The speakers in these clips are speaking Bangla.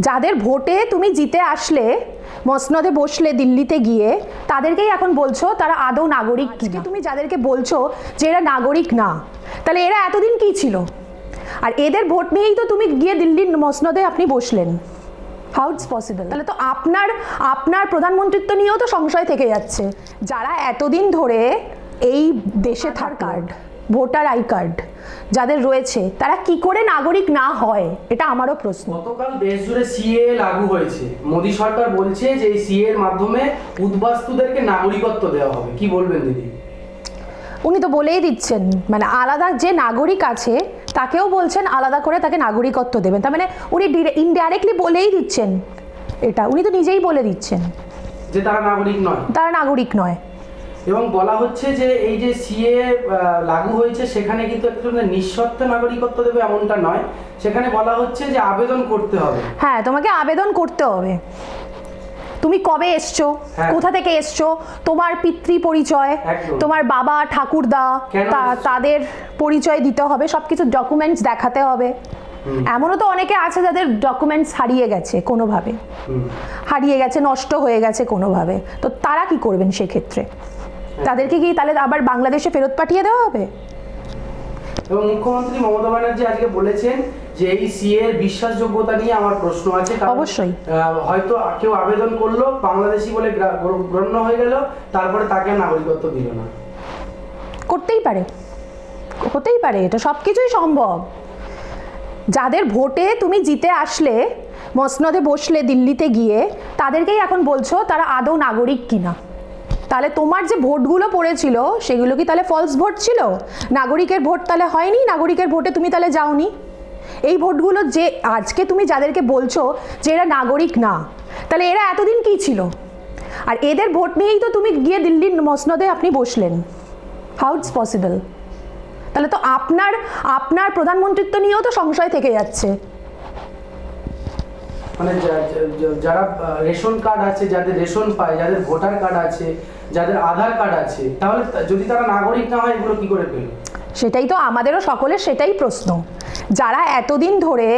যাদের ভোটে তুমি জিতে আসলে মসনদে বসলে দিল্লিতে গিয়ে তাদেরকেই এখন বলছো তারা আদৌ নাগরিক কি তুমি যাদেরকে বলছো যে এরা নাগরিক না তাহলে এরা এতদিন কি ছিল? আর এদের ভোট নিয়েই তো তুমি গিয়ে দিল্লির মসনদে আপনি বসলেন। হাউ ইটস পসিবল তাহলে তো আপনার আপনার প্রধানমন্ত্রিত্ব নিয়েও তো সংশয় থেকে যাচ্ছে। যারা এতদিন ধরে এই দেশে থার কার্ড ভোটার আই কার্ড যাদের রয়েছে তারা কি করে নাগরিক না হয়? এটা আমারও প্রশ্ন। গতকাল দেশ জুড়ে সিএ লাগু হয়েছে। মোদী সরকার বলছে যে এই সিএ এর মাধ্যমে উদ্বাস্তুদেরকে নাগরিকত্ব দেওয়া হবে। কি বলবেন দিদি? উনি তো বলেই দিচ্ছেন মানে আলাদা যে নাগরিক আছে তাকেও বলছেন আলাদা করে তাকে নাগরিকত্ব দেবেন। তার মানে উনি ইনডাইরেক্টলি বলেই দিচ্ছেন এটা। উনি তো নিজেই বলে দিচ্ছেন। যে তারা নাগরিক নয়। তারা নাগরিক নয়। এবং বলা হচ্ছে যে এই যে সিএ লাগু হয়েছে সেখানে কিন্তু একটু নিঃশর্ত নাগরিকত্ব দেবে এমনটা নয়। সেখানে বলা হচ্ছে যে আবেদন করতে হবে। হ্যাঁ তোমাকে আবেদন করতে হবে। তুমি কবে এসছো? হ্যাঁ। কোথা থেকে এসছো? তোমার পিতৃ পরিচয় তোমার বাবা ঠাকুরদা? তাদের পরিচয় দিতে হবে সবকিছু ডকুমেন্টস দেখাতে হবে। এমনও তো অনেকে আছে যাদের ডকুমেন্টস হারিয়ে গেছে কোনোভাবে। হারিয়ে গেছে নষ্ট হয়ে গেছে কোনোভাবে। তো তারা কি করবেন সেক্ষেত্রে? তাদেরকে কি তাহলে আবার বাংলাদেশে ফেরত পাঠিয়ে দেওয়া হবে? এবং মুখ্যমন্ত্রী মমতা ব্যানার্জি আজকে বলেছেন যে এই সিএ এর বিশ্বাসযোগ্যতা নিয়ে আমার প্রশ্ন আছে অবশ্যই। হয়তো কেউ আবেদন করল বাংলাদেশি বলে গণ্য হয়ে গেল তারপরে তাকে নাগরিকত্ব দিল না। করতেই পারে। হতেই পারে এটা সব কিছুই সম্ভব। যাদের ভোটে তুমি জিতে আসলে মসনদে বসলে দিল্লিতে গিয়ে তাদেরকেই এখন বলছো তারা আদৌ নাগরিক কিনা। তাহলে তোমার যে ভোটগুলো পড়েছিল, সেগুলো কি তাহলে ফলস ভোট ছিল? নাগরিকের ভোট তাহলে হয়নি? নাগরিকের ভোটে তুমি তাহলে যাওনি? এই ভোটগুলো যে, আজকে তুমি যাদেরকে বলছো, যে এরা নাগরিক না, তাহলে এরা এতদিন কি ছিল? আর এদের ভোট নিয়েই তো তুমি গিয়ে দিল্লির মসনদে আপনি বসলেন। হাউ ইটস পসিবল তাহলে তো আপনার আপনার প্রধানমন্ত্রিত্ব নিয়েও তো সংশয় থেকে যাচ্ছে। মানে যারা রেশন কার্ড আছে, যাদের রেশন পায়, যাদের ভোটার কার্ড আছে, যাদের আধার কার্ড আছে, তাহলে যদি তারা নাগরিক না হয়, এগুলো কি করে পেল? সেটাই তো আমাদেরও সকলের সেটাই প্রশ্ন। যারা এতদিন ধরে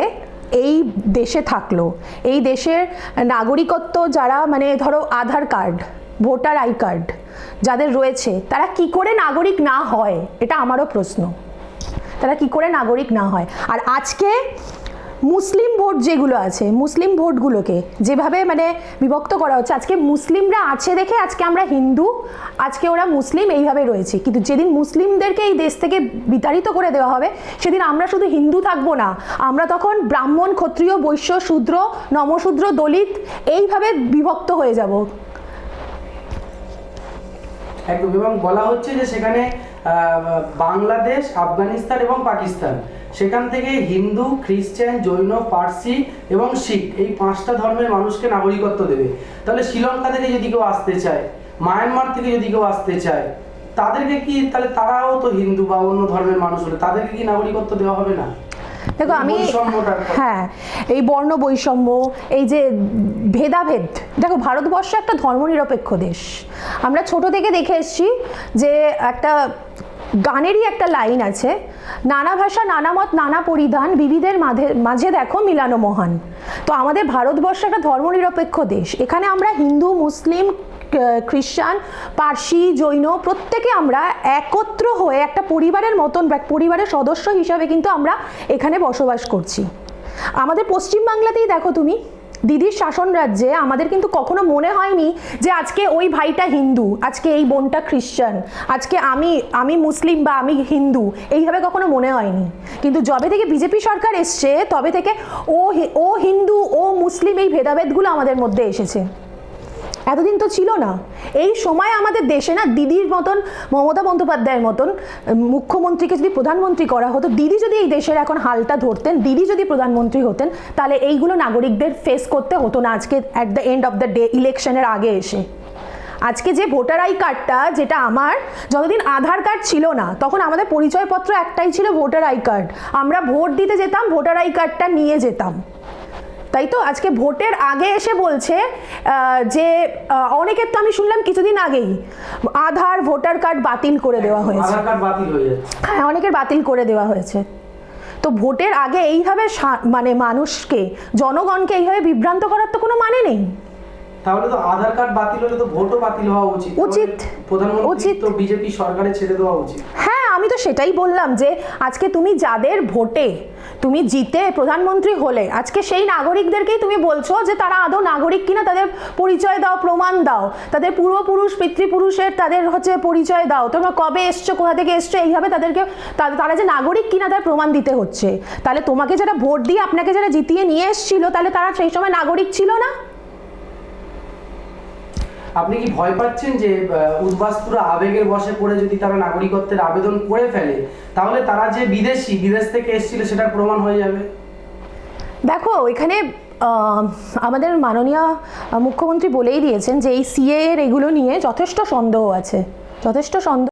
এই দেশে থাকল, এই দেশের নাগরিকত্ব যারা মানে ধরো Aadhaar card, voter I card যাদের রয়েছে, তারা কি করে নাগরিক না হয়? এটা আমারও প্রশ্ন। তারা কি করে নাগরিক না হয়? আর আজকে মুসলিম ভোট যেগুলো আছে, মুসলিম ভোটগুলোকে যেভাবে মানে বিভক্ত করা হচ্ছে, আজকে মুসলিমরা আছে দেখে আজকে আমরা হিন্দু, আজকে ওরা মুসলিম, এইভাবে রয়েছে। কিন্তু যেদিন মুসলিমদেরকে এই দেশ থেকে বিতাড়িত করে দেওয়া হবে, সেদিন আমরা শুধু হিন্দু থাকব না, আমরা তখন ব্রাহ্মণ, ক্ষত্রিয়, বৈশ্য, শূদ্র, নমশূদ্র, দলিত, এইভাবে বিভক্ত হয়ে যাব। একদম এবং বলা হচ্ছে যে সেখানে বাংলাদেশ, আফগানিস্তান এবং পাকিস্তান। সেখান থেকে হিন্দু, খ্রিস্টান, জৈন পার্সি এবং শিখ এই পাঁচটা ধর্মের মানুষকে নাগরিকত্ব দেবে। তাহলে শ্রীলঙ্কা থেকে যদি কেউ আসতে চায়, মায়ানমার থেকে যদি কেউ আসতে চায়, তাদেরকে কি, তাহলে তারাও তো হিন্দু বা অন্য ধর্মের মানুষ হলে তাদেরকে কি নাগরিকত্ব দেওয়া হবে না? দেখো আমি হ্যাঁ এই বর্ণ বৈষম্য এই যে ভেদাভেদ দেখো ভারতবর্ষ একটা ধর্মনিরপেক্ষ দেশ। আমরা ছোট থেকে দেখে এসছি যে একটা গানেরই একটা লাইন আছে নানা ভাষা নানা মত নানা পরিধান বিবিধের মাঝে মাঝে দেখো মিলানো মহান। তো আমাদের ভারতবর্ষ একটা ধর্মনিরপেক্ষ দেশ। এখানে আমরা হিন্দু মুসলিম খ্রিস্টান পার্সি, জৈন প্রত্যেকে আমরা একত্র হয়ে একটা পরিবারের মতন পরিবারের সদস্য হিসাবে কিন্তু আমরা এখানে বসবাস করছি। আমাদের পশ্চিমবাংলাতেই দেখো তুমি, দিদির শাসন রাজ্যে আমাদের কিন্তু কখনো মনে হয়নি যে আজকে ওই ভাইটা হিন্দু, আজকে এই বোনটা খ্রিশ্চান, আজকে আমি আমি মুসলিম বা আমি হিন্দু, এইভাবে কখনো মনে হয়নি। কিন্তু যবে থেকে বিজেপি সরকার এসছে, তবে থেকে ও ও হিন্দু, ও মুসলিম এই ভেদাভেদগুলো আমাদের মধ্যে এসেছে। এতদিন তো ছিল না। এই সময় আমাদের দেশে না দিদির মতন, মমতা বন্দ্যোপাধ্যায়ের মতন মুখ্যমন্ত্রীকে যদি প্রধানমন্ত্রী করা হতো, দিদি যদি এই দেশের এখন হালটা ধরতেন, দিদি যদি প্রধানমন্ত্রী হতেন, তাহলে এইগুলো নাগরিকদের ফেস করতে হতো না আজকে at the end of the day ইলেকশনের আগে এসে। আজকে যে ভোটার আই কার্ডটা, যেটা আমার, যতদিন আধার কার্ড ছিল না, তখন আমাদের পরিচয়পত্র একটাই ছিল ভোটার আই কার্ড। আমরা ভোট দিতে যেতাম, ভোটার আই কার্ডটা নিয়ে যেতাম। তাই তো আজকে ভোটের আগে এসে বলছে যে অনেকের তো আমি শুনলাম কিছুদিন আগেই আধার ভোটার কার্ড বাতিল করে দেওয়া হয়েছে। আধার কার্ড বাতিল হয়ে হ্যাঁ অনেকের বাতিল করে দেওয়া হয়েছে। তো ভোটের আগে এইভাবে মানে মানুষকে জনগণকে এইভাবে বিভ্রান্ত করার তো কোনো মানে নেই। তাহলে তো আধার কার্ড বাতিল হলে তো ভোটও বাতিল হওয়া উচিত। উচিত। প্রধানমন্ত্রী উচিত। তো বিজেপি সরকারে ছেড়ে দেওয়া উচিত। হ্যাঁ আমি তো সেটাই বললাম যে আজকে তুমি যাদের ভোটে তুমি জিতে প্রধানমন্ত্রী হলে। আজকে সেই নাগরিকদেরকেই তুমি বলছো যে তারা আদৌ নাগরিক কিনা তাদের পরিচয় দাও, প্রমাণ দাও। তাদের পূর্বপুরুষ, পিতৃপুরুষের তাদের হচ্ছে পরিচয় দাও। তোমরা কবে এসছো, কোথা থেকে এসছো, এইভাবে তাদেরকে তারা যে নাগরিক কিনা তার প্রমাণ দিতে হচ্ছে। তাহলে তোমাকে যারা ভোট দিয়ে আপনাকে যারা জিতিয়ে নিয়ে এসছিল, তাহলে তারা সেই সময় নাগরিক ছিল না? আপনি কি ভয় পাচ্ছেন যে উদ্বাস্তুরা আবেগের বসে পড়ে যদি তারা নাগরিকত্বের আবেদন করে ফেলে, তাহলে তারা যে বিদেশি, বিদেশ থেকে এসেছিল সেটা প্রমাণ হয়ে যাবে? দেখো, এখানে আমাদের মাননীয় মুখ্যমন্ত্রী বলেই দিয়েছেন যে এই সিএ এর এগুলো নিয়ে যথেষ্ট সন্দেহ আছে, যথেষ্ট সন্দেহ